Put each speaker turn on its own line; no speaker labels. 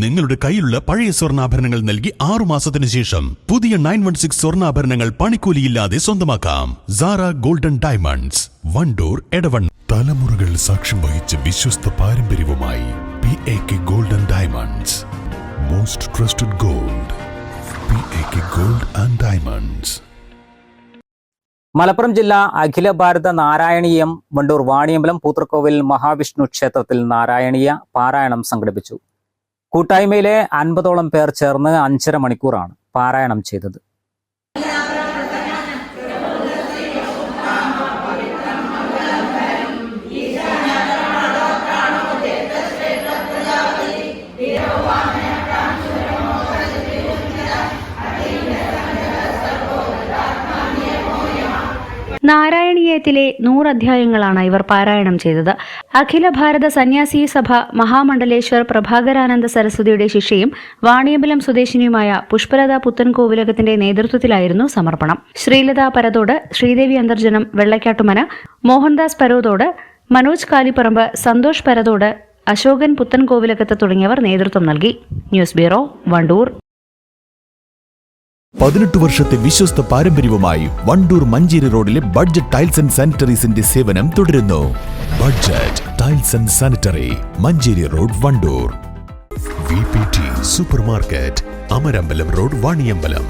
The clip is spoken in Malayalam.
നിങ്ങളുടെ കയ്യിലുള്ള പഴയ സ്വർണാഭരണങ്ങൾ നൽകി ആറു മാസത്തിന് ശേഷം പുതിയ നയൻ വൺ സിക്സ് സ്വർണാഭരണങ്ങൾ പണിക്കൂലിയില്ലാതെ സ്വന്തമാക്കാം. സാറ ഗോൾഡൻ ഡയമണ്ട്സ് വണ്ടൂർ എടവൺ തലമുറകൾ സാക്ഷ്യം വഹിച്ച വിശ്വസ്ത പാരമ്പര്യവുമായി P A K golden diamonds most trusted gold P A K gold and diamonds
Malappuram ജില്ല അഖില ഭാരത നാരായണീയം വണ്ടൂർ വാണിയമ്പലം പൂത്രക്കോവിൽ മഹാവിഷ്ണു ക്ഷേത്രത്തിൽ നാരായണീയ പാരായണം സംഘടിപ്പിച്ചു. കൂട്ടായ്മയിലെ അൻപതോളം പേർ ചേർന്ന് അഞ്ചര മണിക്കൂറാണ് പാരായണം ചെയ്തത്.
നാരായണീയത്തിലെ നൂറധ്യായങ്ങളാണ് ഇവർ പാരായണം ചെയ്തത്. അഖില ഭാരത സന്യാസി സഭ മഹാമണ്ഡലേശ്വർ പ്രഭാകരാനന്ദ സരസ്വതിയുടെ ശിഷ്യയും വാണിയമ്പലം സ്വദേശിനിയുമായ പുഷ്പലത പുത്തൻകോവിലകത്തിന്റെ നേതൃത്വത്തിലായിരുന്നു സമർപ്പണം. ശ്രീലത പരതോട് ശ്രീദേവി അന്തർജനം വെള്ളക്കാട്ടുമന മോഹൻദാസ് പരോതോട് മനോജ് കാലിപ്പറമ്പ് സന്തോഷ് പരതോട് അശോകൻ പുത്തൻകോവിലകത്ത് തുടങ്ങിയവർ നേതൃത്വം നൽകി. News bureau Wandoor.
പതിനെട്ട് വർഷത്തെ വിശ്വസ്ത പാരമ്പര്യവുമായി വണ്ടൂർ മഞ്ചേരി റോഡിലെ ബഡ്ജറ്റ് ടൈൽസ് ആൻഡ് സാനിറ്ററീസിന്റെ സേവനം തുടരുന്നു. Budget tiles and sanitary Manjeri road Wandoor.
Super market Amarambalam road Vaniyambalam.